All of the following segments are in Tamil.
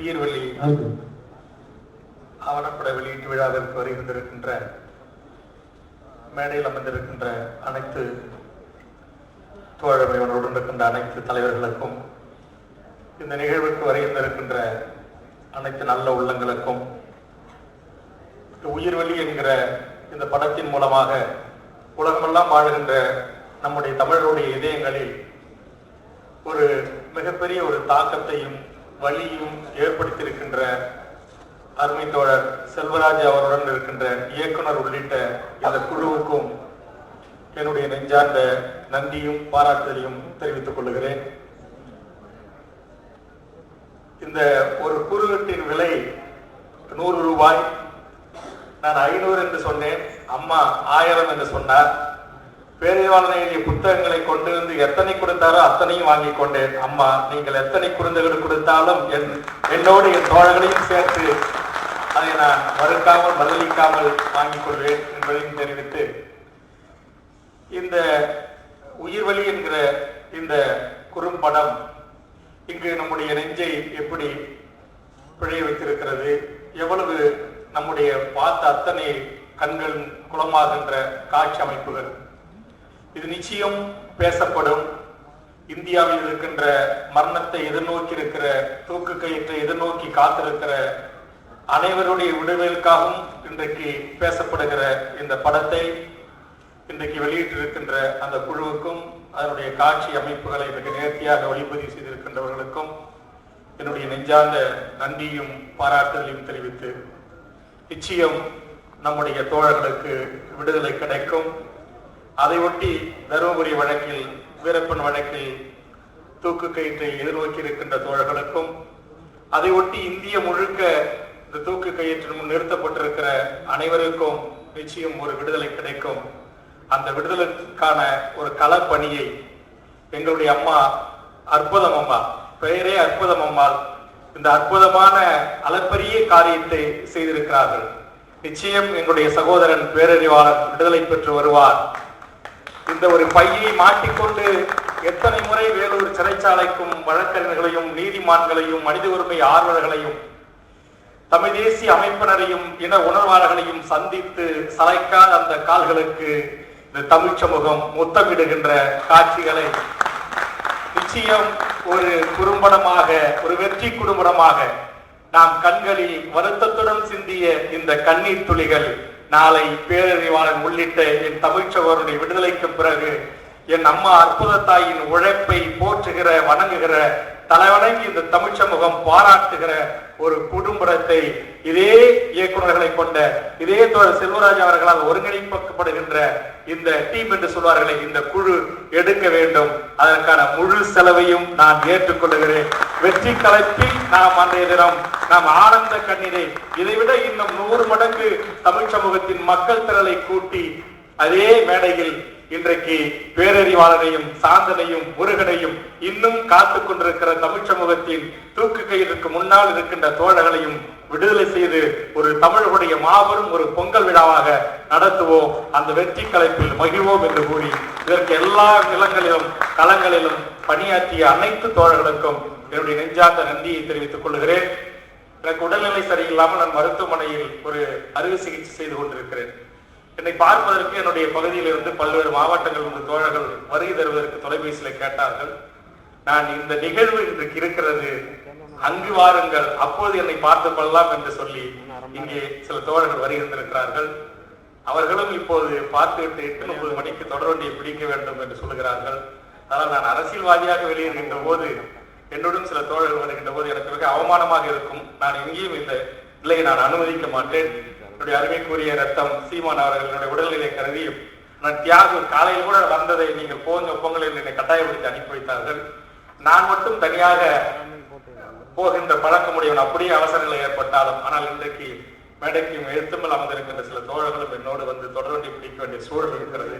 உயிர்வெளி ಹೌದು ஆவணப்பட வெளியீட்டு விழாவிற்கு வருகின்றிருக்கின்ற மேடையில் அமர்ந்திருக்கின்ற அனைத்து தோழமையுடன் இருக்கின்ற அனைத்து தலைவர்களுக்கும் இந்த நிகழ்வுக்கு வருகின்றிருக்கின்ற அனைத்து நல்ல உள்ளங்களுக்கும் உயிர்வெளி என்கிற இந்த படத்தின் மூலமாக உலகமெல்லாம் வாழுகின்ற நம்முடைய தமிழருடைய இதயங்களில் ஒரு மிகப்பெரிய ஒரு தாக்கத்தையும் வலியும் ஏற்படுத்தியிருக்கின்ற அருமை தோழர் செல்வராஜ் அவருடன் இருக்கின்ற இயக்குனர் உள்ளிட்ட இந்த குழுவுக்கும் என்னுடைய நெஞ்சார்ந்த நன்றியும் பாராட்டுதலையும் தெரிவித்துக் கொள்கிறேன். இந்த ஒரு குறுகட்டின் விலை நூறு ரூபாய். நான் ஐநூறு என்று சொன்னேன் அம்மா ஆயிரம் என்று சொன்னார். பேரறிவாளன் எழுதிய புத்தகங்களை கொண்டு வந்து எத்தனை கொடுத்தாரோ அத்தனையும் வாங்கி கொண்டேன். அம்மா நீங்கள் எத்தனை குழந்தைகள் கொடுத்தாலும் என் என்னோடு என் தோழர்களையும் சேர்த்து அதை நான் மறுக்காமல் பதிலளிக்காமல் வாங்கிக் கொள்வேன் என்பதையும் தெரிவித்து இந்த உயிர்வலி என்கிற இந்த குறும்படம் இங்கு நம்முடைய நெஞ்சை எப்படி பிழைய வைத்திருக்கிறது? எவ்வளவு நம்முடைய பார்த்த அத்தனை கண்கள் குளமாகின்ற காட்சி அமைப்புகள்? இது நிச்சயம் பேசப்படும். இந்தியாவில் இருக்கின்ற மரணத்தை எதிர்நோக்கி இருக்கிற தூக்கு கயிற்றை எதிர்நோக்கி காத்திருக்கிற அனைவருடைய விடுதலுக்காகவும் இன்றைக்கு பேசப்படுகிற இந்த படத்தை இன்றைக்கு வெளியிட்டிருக்கின்ற அந்த குழுவுக்கும் அதனுடைய காட்சி அமைப்புகளை மிக நேர்த்தியாக ஒளிப்பதிவு செய்திருக்கின்றவர்களுக்கும் என்னுடைய நெஞ்சார்ந்த நன்றியும் பாராட்டுதலையும் தெரிவித்து நிச்சயம் நம்முடைய தோழர்களுக்கு விடுதலை கிடைக்கும். அதை ஒட்டி தருமபுரி வழக்கில் வீரப்பன் வழக்கில் தூக்கு கயிற்றை எதிர்நோக்கி இருக்கின்ற தோழர்களுக்கும் அதை ஒட்டி இந்திய முழுக்க இந்த தூக்கு கயிற்று முன் நிறுத்தப்பட்டிருக்கிற அனைவருக்கும் நிச்சயம் ஒரு விடுதலை கிடைக்கும். அந்த விடுதலைக்கான ஒரு களப்பணியை எங்களுடைய அம்மா அற்புதம் அம்மா பெயரே அற்புதம் அம்மாள் இந்த அற்புதமான அளப்பரிய காரியத்தை செய்திருக்கிறார்கள். நிச்சயம் எங்களுடைய சகோதரன் பேரறிவாளர் விடுதலை பெற்று வருவார். இந்த ஒரு பையை மாட்டிக்கொண்டு எத்தனை முறை வேலூர் சிறைச்சாலைக்கும் வழக்கறிஞர்களையும் நீதிமான்களையும் மனித உரிமை ஆர்வலர்களையும் தமிழ் தேசிய அமைப்பினரையும் இன உணர்வாளர்களையும் சந்தித்து சளைக்காத அந்த கால்களுக்கு இந்த தமிழ் சமூகம் முத்தமிடுகின்ற காட்சிகளை நிச்சயம் ஒரு குறும்படமாக ஒரு வெற்றி குடும்படமாக நாம் கண்களில் வருத்தத்துடன் சிந்திய இந்த கண்ணீர் துளிகள் நாளை பேரறிவாளன் உள்ளிட்ட என் தமிழ்ச்சவருடைய விடுதலைக்கு பிறகு என் அம்மா அற்புத தாயின் உழைப்பை போற்றுகிற வணங்குகிற தலைவணங்கி இந்த தமிழ் சமூகம் பாராட்டுகிற ஒரு குடும்பத்தை இதே இயக்குநர்களை கொண்ட இதே தோழர் செல்வராஜ் அவர்களால் ஒருங்கிணைக்கப்படுகின்ற இந்த டீம் என்று சொல்வார்களே இந்த குழு எடுக்க வேண்டும். அதற்கான முழு செலவையும் நான் ஏற்றுக்கொள்கிறேன். வெற்றி கலைப்பில் நாம் அன்றைய தினம் நாம் ஆனந்த கண்ணீரை இதைவிட இன்னும் நூறு மடங்கு தமிழ் சமூகத்தின் மக்கள் திரளை கூட்டி அதே மேடையில் இன்றைக்கு பேரறிவாளனையும் சாந்தனையும் முருகனையும் இன்னும் காத்துக் கொண்டிருக்கிற தமிழ் சமூகத்தின் தூக்கு கையிற்கு முன்னால் இருக்கின்ற தோழர்களையும் விடுதலை செய்து ஒரு தமிழர்களுடைய மாபெரும் ஒரு பொங்கல் விழாவாக நடத்துவோம். அந்த வெற்றி கலைப்பில் மகிழ்வோம் என்று கூறி இதற்கு எல்லா நிலங்களிலும் களங்களிலும் பணியாற்றிய அனைத்து தோழர்களுக்கும் என்னுடைய நெஞ்சார்ந்த நன்றியை தெரிவித்துக் கொள்கிறேன். எனக்கு உடல்நிலை சரியில்லாமல் நான் மருத்துவமனையில் ஒரு அறுவை சிகிச்சை செய்து கொண்டிருக்கிறேன். என்னை பார்ப்பதற்கு என்னுடைய பகுதியில் இருந்து பல்வேறு மாவட்டங்கள் உள்ள தோழர்கள் வருகை தருவதற்கு தொலைபேசியில் கேட்டார்கள். நான் இந்த நிகழ்வு இன்றைக்கு இருக்கிறது அங்கு வாருங்கள். அப்போது என்னை பார்த்து கொள்ளலாம் என்று சொல்லி இங்கே சில தோழர்கள் வருகின்றிருக்கிறார்கள். அவர்களும் இப்போது பார்த்துவிட்டு எட்டு முப்பது மணிக்கு தொடர்வண்டியை பிடிக்க வேண்டும் என்று சொல்லுகிறார்கள். ஆனால் நான் அரசியல்வாதியாக வெளியேறுகின்ற போது என்னுடன் சில தோழர்கள் வருகின்ற போது எனக்கு மிக அவமானமாக இருக்கும். நான் எங்கேயும் இந்த நிலையை நான் அனுமதிக்க மாட்டேன். என்னுடைய அருமைக்குரிய ரத்தம் சீமான் அவர்களுடைய உடல்நிலை கருதி நான் தியாகம் காலையில் கூட வந்ததை நீங்கள் போங்க பொங்கல் என்று என்னை கட்டாயப்படுத்தி அனுப்பி வைத்தார்கள். நான் மட்டும் தனியாக போகின்ற பழக்கமுடையவன் அப்படியே அவசர நிலை ஏற்பட்டாலும் ஆனால் இன்றைக்கு மேடைக்கும் எழுத்துமல் அமர்ந்திருக்கின்ற சில தோழர்களும் என்னோடு வந்து தொடர்ந்து பிடிக்க வேண்டிய சூழல் இருக்கிறது.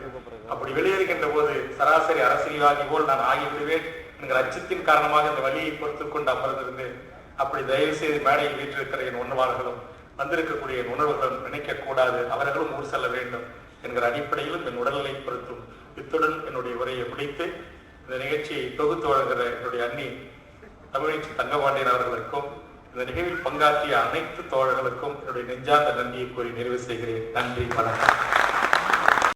அப்படி வெளியேறுகின்ற போது சராசரி அரசியல்வாதி போல் நான் ஆகிவிடுவேன் என்கிற அச்சத்தின் காரணமாக இந்த வழியை பொறுத்து கொண்டு அமர்ந்திருந்தேன் அப்படி தயவு செய்து மேடையில் வீற்றிருக்கிற என் உணர்வாளர்களும் வந்திருக்கக்கூடிய என் உணர்வுகளும் நினைக்க கூடாது. அவர்களும் ஊர் செல்ல வேண்டும் என்கிற அடிப்படையிலும் என் உடல்நிலை பொறுத்தும் இத்துடன் என்னுடைய உரையை முடித்து இந்த நிகழ்ச்சியை தொகுத்து வழங்குகிற என்னுடைய அண்ணி தமிழ் தங்கபாண்டியன் அவர்களுக்கும் இந்த நிகழ்வில் பங்காற்றிய அனைத்து தோழர்களுக்கும் என்னுடைய நெஞ்சார்ந்த நன்றியை கூறி நிறைவு செய்கிறேன். நன்றி வணக்கம்.